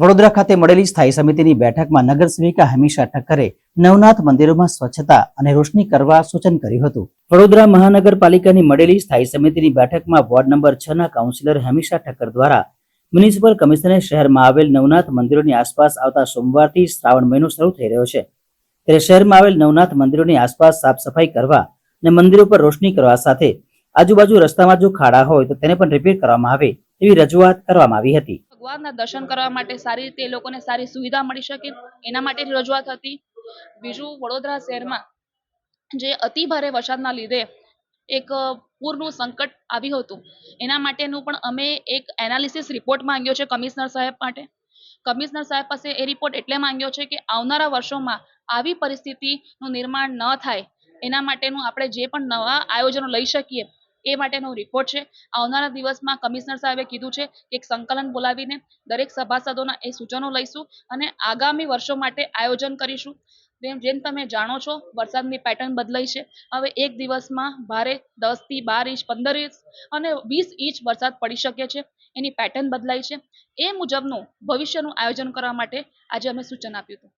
વડોદરા ખાતે મળેલી સ્થાયી સમિતિની બેઠકમાં નગર સેવિકા હમીશા ઠક્કરે નવનાથ મંદિરોમાં સ્વચ્છતા અને રોશની કરવા સૂચન કર્યું હતું. વડોદરા મહાનગરપાલિકાની મળેલી સ્થાયી સમિતિની બેઠકમાં વોર્ડ નંબર છ ના કાઉન્સિલર હમીશા ઠક્કર દ્વારા મ્યુનિસિપલ કમિશનર શહેરમાં આવેલ નવનાથ મંદિરોની આસપાસ આવતા સોમવારથી શ્રાવણ મહિનો શરૂ થઈ રહ્યો છે. ત્યારે શહેરમાં આવેલ નવનાથ મંદિરોની આસપાસ સાફ સફાઈ કરવા અને મંદિરો પર રોશની કરવા સાથે આજુબાજુ રસ્તામાં જો ખાડા હોય તો તેને પણ રિપેર કરવામાં આવે એવી રજૂઆત કરવામાં આવી હતી. ભગવાનના દર્શન કરવા માટે સારી રીતે એ લોકોને સારી સુવિધા મળી શકે એના માટેની રજૂઆત હતી. બીજું વડોદરા શહેરમાં જે અતિ ભારે વરસાદના લીધે એક પૂરનું સંકટ આવ્યું હતું. એના માટેનું પણ અમે એક એનાલિસિસ રિપોર્ટ માંગ્યો છે કમિશનર સાહેબ માટે. કમિશનર સાહેબ પાસે એ રિપોર્ટ એટલે માંગ્યો છે કે આવનારા વર્ષોમાં આવી પરિસ્થિતિનું નિર્માણ ન થાય એના માટેનું આપણે જે પણ નવા આયોજનો લઈ શકીએ એ માટેનો રિપોર્ટ છે. આવનારા દિવસમાં કમિશનર સાહેબે કીધું છે કે એક સંકલન બોલાવીને દરેક સભાસદોના એ સૂચનો લઈશું અને આગામી વર્ષો માટે આયોજન કરીશું. જેમ જેમ તમે જાણો છો, વરસાદની પેટર્ન બદલાઈ છે. હવે એક દિવસમાં ભારે દસથી બાર ઇંચ, પંદર ઇંચ અને વીસ ઇંચ વરસાદ પડી શકે છે. એની પેટર્ન બદલાઈ છે. એ મુજબનું ભવિષ્યનું આયોજન કરવા માટે આજે અમે સૂચન આપ્યું હતું.